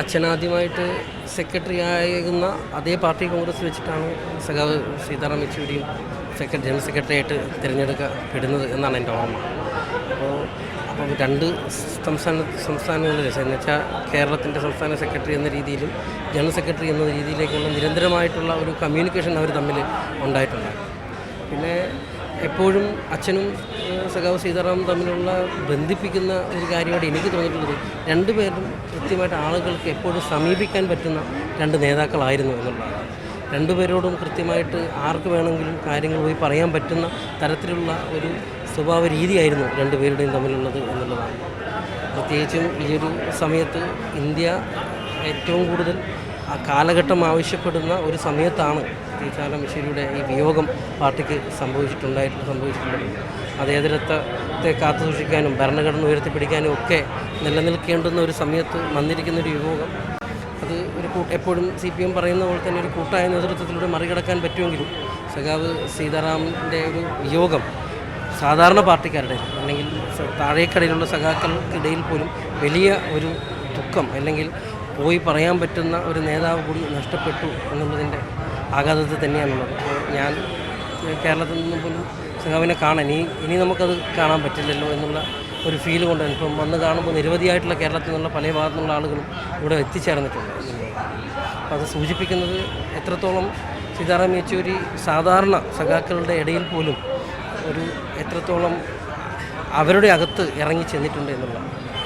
അച്ഛനാദ്യമായിട്ട് secretary ആയിരുന്ന അതേ party Congress വെച്ചിട്ടാണ് സഖാവ് സീതാറാം യെച്ചൂരിയും സെക്രട്ടറി ജനറൽ സെക്രട്ടറി ആയിട്ട് തിരഞ്ഞെടുക്കപ്പെടുന്നത് എന്നാണ് എന്റെ ഓർമ്മ. അപ്പോൾ അപ്പോൾ രണ്ട് സംസ്ഥാന സംസ്ഥാനങ്ങളിൽ എന്ന് വെച്ചാൽ കേരളത്തിന്റെ സംസ്ഥാന സെക്രട്ടറി എന്ന രീതിയിലും ജനറൽ സെക്രട്ടറി എന്ന രീതിയിലേക്കുള്ള നിരന്തരമായിട്ടുള്ള ഒരു കമ്മ്യൂണിക്കേഷൻ അവർ തമ്മിൽ ഉണ്ടായിട്ടുണ്ട്. പിന്നെ എപ്പോഴും അച്ഛനും സഖാവ് സീതാറാമും തമ്മിലുള്ള ബന്ധിപ്പിക്കുന്ന ഒരു കാര്യമായിട്ട് എനിക്ക് തോന്നിയിട്ടുള്ളത് രണ്ടുപേരും കൃത്യമായിട്ട് ആളുകൾക്ക് എപ്പോഴും സമീപിക്കാൻ പറ്റുന്ന രണ്ട് നേതാക്കളായിരുന്നു എന്നുള്ളതാണ്. രണ്ടുപേരോടും കൃത്യമായിട്ട് ആർക്ക് വേണമെങ്കിലും കാര്യങ്ങൾ പോയി പറയാൻ പറ്റുന്ന തരത്തിലുള്ള ഒരു സ്വഭാവ രീതിയായിരുന്നു രണ്ടുപേരുടെയും തമ്മിലുള്ളത് എന്നുള്ളതാണ്. പ്രത്യേകിച്ചും ഈ ഒരു സമയത്ത് ഇന്ത്യ ഏറ്റവും കൂടുതൽ ആ കാലഘട്ടം ആവശ്യപ്പെടുന്ന ഒരു സമയത്താണ് തീച്ചാലം ചാലമിശ്ശേരിയുടെ ഈ വിയോഗം പാർട്ടിക്ക് സംഭവിച്ചിട്ടുണ്ടായിട്ട് സംഭവിച്ചിട്ടുള്ളത്. അതേതരത്തെ കാത്തു സൂക്ഷിക്കാനും ഭരണഘടന ഉയർത്തിപ്പിടിക്കാനും ഒക്കെ നിലനിൽക്കേണ്ടുന്ന ഒരു സമയത്ത് വന്നിരിക്കുന്ന ഒരു വിയോഗം. അത് ഒരു എപ്പോഴും സി പി എം പറയുന്ന പോലെ തന്നെ ഒരു കൂട്ടായ നേതൃത്വത്തിലൂടെ മറികടക്കാൻ പറ്റുമെങ്കിലും സഖാവ് സീതാറാമിന്റെ ഒരു വിയോഗം സാധാരണ പാർട്ടിക്കാരുടെ അല്ലെങ്കിൽ താഴേക്കടയിലുള്ള സഖാക്കൾക്കിടയിൽ പോലും വലിയ ഒരു ദുഃഖം അല്ലെങ്കിൽ പോയി പറയാൻ പറ്റുന്ന ഒരു നേതാവ് കൂടി നഷ്ടപ്പെട്ടു എന്നുള്ളതിന്റെ ആഘാതത്തിൽ തന്നെയാണുള്ളത്. ഞാൻ കേരളത്തിൽ നിന്ന് പോലും സിംഗാവിനെ കാണാൻ ഇനി ഇനി നമുക്കത് കാണാൻ പറ്റില്ലല്ലോ എന്നുള്ള ഒരു ഫീൽ കൊണ്ട് ഇപ്പം വന്ന് കാണുമ്പോൾ നിരവധിയായിട്ടുള്ള കേരളത്തിൽ നിന്നുള്ള പല ഭാഗത്തുള്ള ആളുകളും ഇവിടെ എത്തിച്ചേർന്നിട്ടുണ്ട്. അപ്പോൾ അത് സൂചിപ്പിക്കുന്നത് എത്രത്തോളം സീതാറാം യെച്ചൂരി സാധാരണ സഖാക്കളുടെ ഇടയിൽ പോലും ഒരു എത്രത്തോളം അവരുടെ അകത്ത് ഇറങ്ങി ചെന്നിട്ടുണ്ട് എന്നുള്ളതാണ്